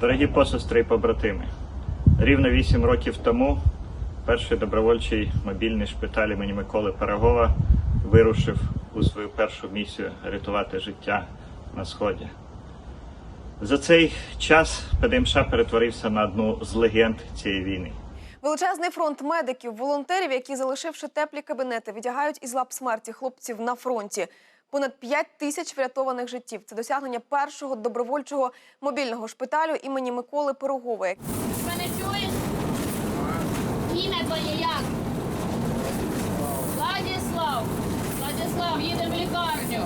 Дорогі посестри і побратими, рівно 8 років тому перший добровольчий мобільний шпиталь імені Миколи Пирогова вирушив у свою першу місію рятувати життя на сході. За цей час ПДМШ перетворився на одну з легенд цієї війни. Величезний фронт медиків, волонтерів, які, залишивши теплі кабінети, відягають із лап смерті хлопців на фронті. Понад 5 тисяч врятованих життів. Це досягнення першого добровольчого мобільного шпиталю імені Миколи Пирогова. Мене чуєш? Ім'я твоє як? Владіслав. Владіслав, їдемо в лікарню.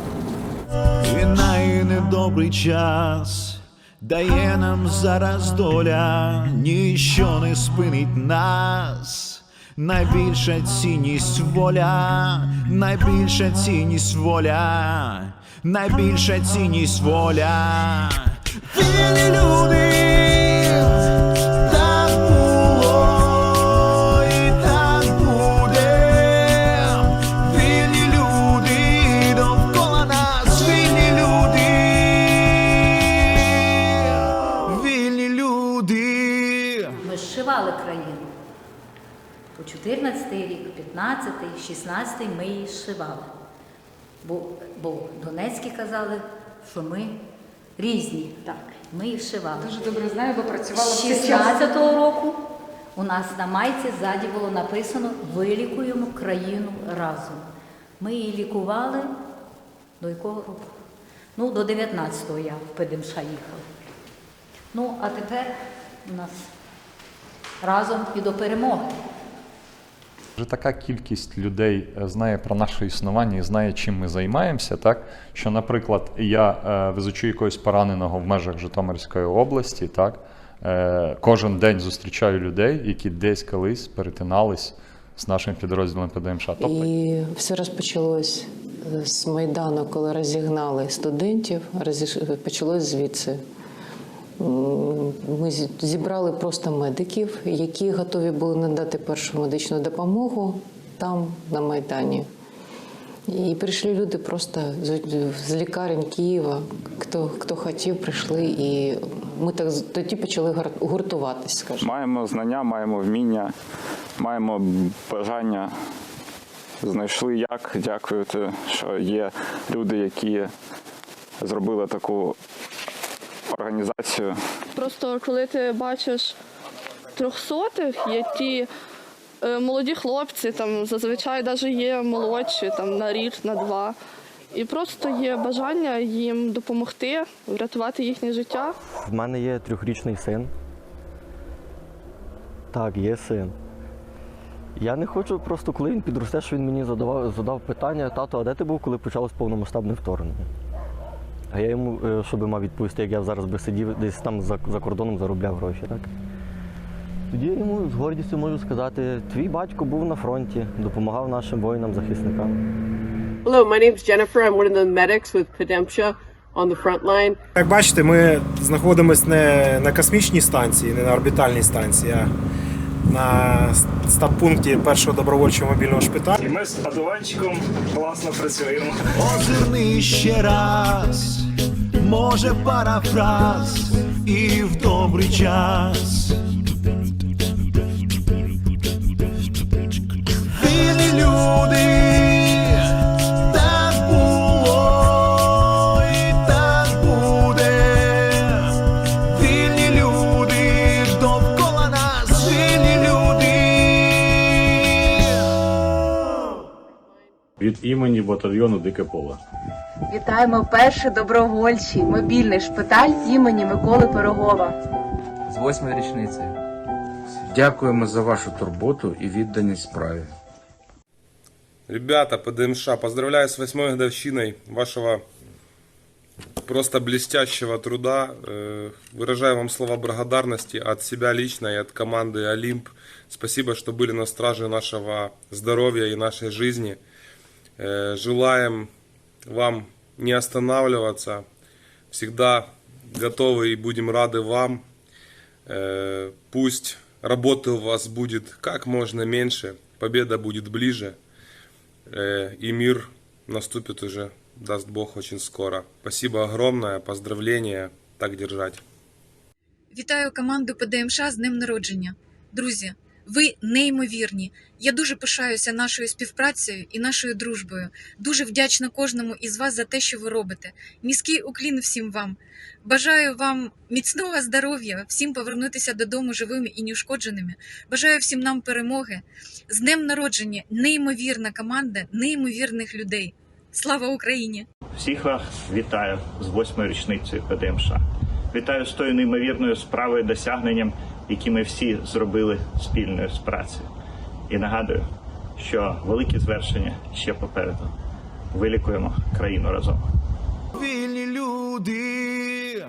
Війна і недобрий час дає нам зараз доля, ніщо не спинить нас. Найбільша цінність воля, найбільша цінність воля, найбільша цінність воля. Вільні люди, так було. Вільні люди довкола нас, вільні люди, вільні люди. Ми зшивали країну. По 14 рік, 15, 16 ми її зшивали. Бо, бо Донецькі казали, що ми різні. Так. Ми їх зшивали. Дуже добре знаю, бо працювала в цей час. 16-го року у нас на майці ззаді було написано Вилікуємо країну разом. Ми її лікували до якого року? Ну, до 19-го я в ПДМШ їхала. Ну, а тепер у нас разом і до перемоги. Вже така кількість людей е, знає про наше існування і знає, чим ми займаємося, так що, наприклад, я е, везучи якогось пораненого в межах Житомирської області, так е, кожен день зустрічаю людей, які десь колись перетинались з нашим підрозділом ПДМШ. Тобто І все розпочалось з Майдану, коли розігнали студентів, розіш- почалось звідси. Ми зібрали просто медиків, які готові були надати першу медичну допомогу там, на Майдані. І прийшли люди просто з, лікарень Києва. Хто, хто хотів, прийшли. І ми так тоді почали гур- гуртуватись, скажімо. Маємо знання, маємо вміння, маємо бажання. Знайшли як. Дякуєте, що є люди, які зробили таку організацію. Просто коли ти бачиш трьохсотих, є ті е, молоді хлопці, там зазвичай навіть є молодші, там на рік, на два. І просто є бажання їм допомогти, врятувати їхнє життя. В мене є трьохрічний син. Так, є син. Я не хочу просто, коли він підросте, що він мені задавав, задав питання, тато, а де ти був, коли почалось повномасштабне вторгнення? А я йому, е, що би мав відповісти, як я зараз би сидів десь там за, за кордоном заробляв гроші, так? Тоді я йому з гордістю можу сказати, твій батько був на фронті, допомагав нашим воїнам-захисникам. Hello, my name's Jennifer. I'm one of the medics with Pademsha on the front line. Як бачите, ми знаходимося не на космічній станції, не на орбітальній станції, а на стаб-пункті першого добровольчого мобільного шпиталю. І ми з одуванчиком класно працюємо. Озирни ще раз, може парафраз і в добрий час. Вільні люди, від імені батальйону Дике Поле. Вітаємо перший добровольчий мобільний шпиталь імені Миколи Пирогова. з восьмою річницею. Дякуємо за вашу турботу і відданість справі. Ребята, ПДМШ, поздравляю с восьмой годовщиной вашего просто блестящего труда. Э, Выражаю вам слова благодарности от себя лично и от команды Олимп. Спасибо, что были на страже нашего здоровья и нашей жизни. Э, Желаем вам не останавливаться. Всегда готовы и будем рады вам. Э, Пусть работы у вас будет как можно меньше, победа будет ближе, э, и мир наступит уже, даст Бог, очень скоро. Спасибо огромное, поздравления, так держать. Вітаю команду ПДМШ з днем народження. Друзі, ви неймовірні. Я дуже пишаюся нашою співпрацею і нашою дружбою. Дуже вдячна кожному із вас за те, що ви робите. Низький уклін всім вам. Бажаю вам міцного здоров'я, всім повернутися додому живими і неушкодженими. Бажаю всім нам перемоги. З днем народження неймовірна команда неймовірних людей. Слава Україні! Всіх вас вітаю з восьмою річницею ПДМШ. Вітаю з тою неймовірною справою досягненням, які ми всі зробили спільною з працею. І нагадую, що великі звершення ще попереду. Вилікуємо країну разом. Вільні люди